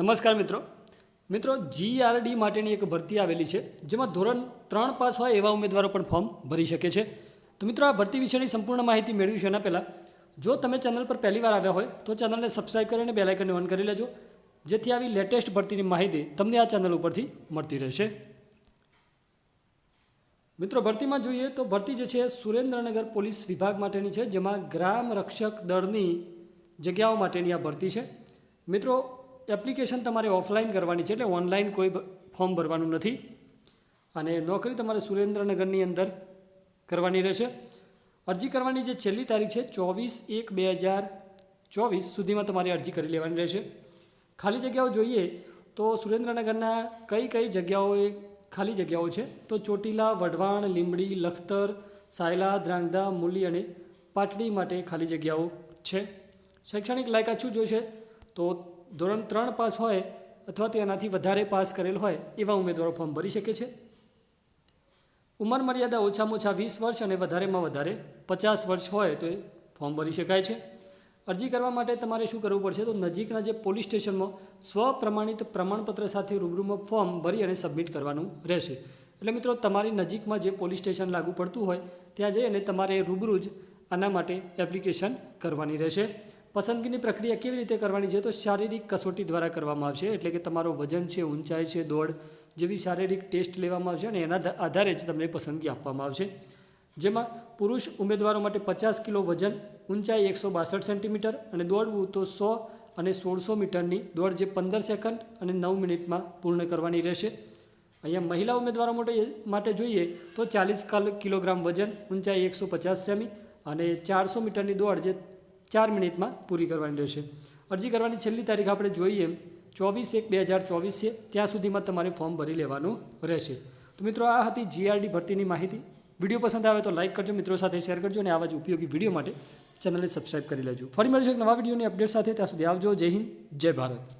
નમસ્કાર મિત્રો. મિત્રો જીઆરડી માટેની એક ભરતી આવેલી છે, જેમાં ધોરણ ત્રણ પાસ હોય એવા ઉમેદવારો પણ ફોર્મ ભરી શકે છે. તો મિત્રો, આ ભરતી વિશેની સંપૂર્ણ માહિતી મેળવી છે એના પહેલાં. જો તમે ચેનલ પર પહેલી વાર આવ્યા હોય, તો ચેનલને સબસ્ક્રાઈબ કરીને બેલ આઇકનને ઓન કરી લેજો. જેથી આવી લેટેસ્ટ ભરતીની માહિતી તમને આ ચેનલ ઉપરથી મળતી રહેશે. મિત્રો, ભરતીમાં જોઈએ તો ભરતી જે છે, સુરેન્દ્રનગર પોલીસ વિભાગ માટેની છે, જેમાં ગ્રામ રક્ષક દળની જગ્યાઓ માટેની આ ભરતી છે. મિત્રો એપ્લિકેશન તમારે ઓફલાઈન કરવાની છે એટલે ઓનલાઈન કોઈ ફોર્મ ભરવાનું નથી. અને નોકરી તમારે સુરેન્દ્રનગરની અંદર કરવાની રહેશે. અરજી કરવાની જે છેલ્લી તારીખ છે, ચોવીસ એક બે હજાર ચોવીસ સુધીમાં તમારે અરજી કરી લેવાની રહેશે. ખાલી જગ્યાઓ જોઈએ તો સુરેન્દ્રનગરના કઈ કઈ જગ્યાઓએ ખાલી જગ્યાઓ છે? તો ચોટીલા, વઢવાણ, લીંબડી, લખતર, સાયલા દ્રાંગધા મૂલી અને પાટડી માટે ખાલી જગ્યાઓ છે. શૈક્ષણિક લાયકાત શું જોઈશે? તો ધોરણ ત્રણ પાસ હોય અથવા તેનાથી વધારે પાસ કરેલ હોય, એવા ઉમેદવારો ફોર્મ ભરી શકે છે. ઉંમર મર્યાદા ઓછામાં ઓછા વીસ વર્ષ અને વધારેમાં વધારે પચાસ વર્ષ હોય તો એ ફોર્મ ભરી શકાય છે. અરજી કરવા માટે તમારે શું કરવું પડશે? તો નજીકના જે પોલીસ સ્ટેશનમાં સ્વપ્રમાણિત પ્રમાણપત્ર સાથે રૂબરૂમાં ફોર્મ ભરી અને સબમિટ કરવાનું રહેશે. એટલે મિત્રો, તમારી નજીકમાં જે પોલીસ સ્ટેશન લાગુ પડતું હોય, ત્યાં જઈ અને તમારે રૂબરૂ જ આના માટે એપ્લિકેશન કરવાની રહેશે. પસંદગીની પ્રક્રિયા કેવી રીતે કરવાની છે તો શારીરિક કસોટી દ્વારા કરવામાં આવશે. એટલે કે તમારો વજન છે, ઊંચાઈ છે, દોડ જેવી શારીરિક ટેસ્ટ લેવામાં આવશે અને એના આધારે જ તમને પસંદગી આપવામાં આવશે. જેમાં પુરુષ ઉમેદવારો માટે પચાસ કિલો વજન, ઊંચાઈ એકસો બાસઠ સેન્ટીમીટર અને દોડવું તો સો અને સોળસો મીટરની દોડ જે પંદર સેકન્ડ અને નવ મિનિટમાં પૂર્ણ કરવાની રહેશે. અહીંયા મહિલા ઉમેદવારો માટે માટે જોઈએ તો ચાલીસ કિલોગ્રામ વજન, ઊંચાઈ એકસો પચાસ સેમી અને ચારસો મીટરની દોડ જે ચાર મિનિટમાં પૂરી કરવાની રહેશે. અરજી કરવાની છેલ્લી તારીખ આપણે જોઈએ. ચોવીસ એક બે હજાર ચોવીસ છે ત્યાં સુધીમાં તમારે ફોર્મ ભરી લેવાનું રહેશે. તો મિત્રો, આ હતી જીઆરડી ભરતીની માહિતી. વીડિયો પસંદ આવે તો લાઇક કરજો, મિત્રો સાથે શેર કરજો અને આવા જ ઉપયોગી વીડિયો માટે ચેનલને સબસ્ક્રાઇબ કરી લેજો. ફરી મળીશું એક નવા વિડીયોની અપડેટ સાથે. ત્યાં સુધી આવજો. જય હિન્દ, જય ભારત.